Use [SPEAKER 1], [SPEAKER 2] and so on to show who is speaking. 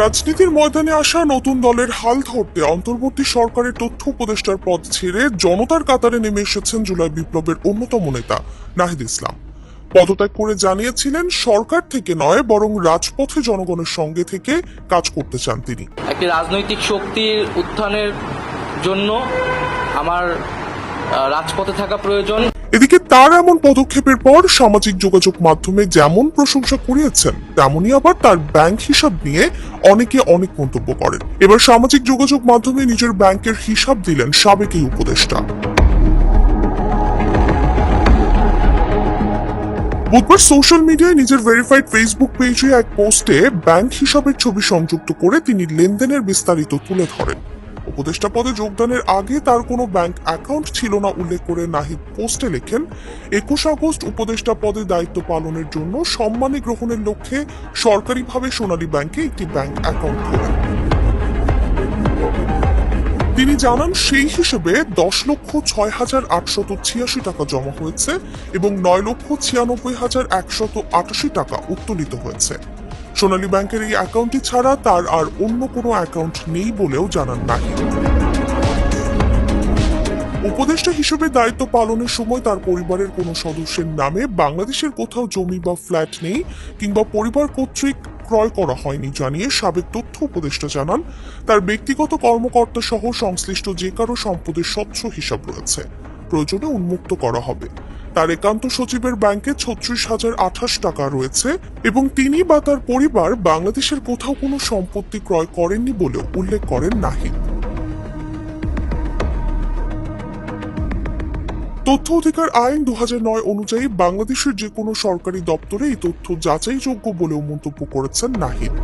[SPEAKER 1] রাজনীতির ময়দানে আসা নতুন দলের হাল ধরতে অন্তর্বর্তী সরকারের তথ্য উপদেষ্টার পদ ছেড়ে জনতার কাতারে নেমে এসেছেন জুলাই বিপ্লবের অন্যতম নেতা, নাহিদ ইসলাম। পদত্যাগ করে জানিয়েছিলেন, সরকার থেকে নয়, বরং রাজপথে জনগণের সঙ্গে থেকে কাজ করতে চান তিনি।
[SPEAKER 2] একটি রাজনৈতিক শক্তির উত্থানের জন্য আমার রাজপথে থাকা প্রয়োজন।
[SPEAKER 1] এদিকে তার এমন পদক্ষেপের পর সামাজিক যোগাযোগ মাধ্যমে যেমন প্রশংসা করিয়েছেন তেমনি আবার তার ব্যাংক হিসাব নিয়ে অনেকে অনেক মন্তব্য করেন। এবার সামাজিক যোগাযোগ মাধ্যমে নিজের ব্যাংকের হিসাব দিলেন সাবেক এই উপদেষ্টা। বুধবার সোশ্যাল মিডিয়ায় নিজের ভেরিফাইড ফেসবুক পেজে এক পোস্টে ব্যাংক হিসাবের ছবি সংযুক্ত করে তিনি লেনদেনের বিস্তারিত তুলে ধরেন। উপদেষ্টা পদে যোগদানের আগে তার কোনো ব্যাংক অ্যাকাউন্ট ছিল না উল্লেখ করে নাহিদ পোস্টে লেখেন, একুশ আগস্ট উপদেষ্টা পদে দায়িত্ব পালনের জন্য সম্মানী গ্রহণের লক্ষ্যে সরকারিভাবে সোনালী ব্যাংকে একটি ব্যাংক অ্যাকাউন্ট খোলেন। তিনি জানান, সেই হিসেবে দশ লক্ষ ছয় হাজার আটশত ছিয়াশি টাকা জমা হয়েছে এবং নয় লক্ষ ছিয়ানব্বই হাজার একশত আটাশি টাকা উত্তোলিত হয়েছে। সোনালী ব্যাংকের এই অ্যাকাউন্টটি ছাড়া তার আর অন্য কোনো অ্যাকাউন্ট নেই বলেও জানান নাহিদ। উপদেষ্টা হিসেবে দায়িত্ব পালনের সময় তার পরিবারের কোনো সদস্যের নামে বাংলাদেশের কোথাও জমি বা ফ্ল্যাট নেই কিংবা পরিবার কর্তৃক ক্রয় করা হয়নি জানিয়ে সাবেক তথ্য উপদেষ্টা জানান। তার ব্যক্তিগত কর্মকর্তা সহ সংশ্লিষ্ট যে কারও সম্পদের স্বচ্ছ হিসাব রয়েছে। প্রয়োজনে উন্মুক্ত করা হবে। তার একান্ত সচিবের ব্যাংকে ছত্রিশ হাজার আঠাশ টাকা রয়েছে এবং তিনি বা তার পরিবার বাংলাদেশের কোথাও কোনো সম্পত্তি ক্রয় করেননি বলেও উল্লেখ করেন নাহিদ। তথ্য অধিকার আইন দু হাজার নয় অনুযায়ী বাংলাদেশের যে কোনো সরকারি দপ্তরে এই তথ্য যাচাইযোগ্য বলেও মন্তব্য করেছেন নাহিদ।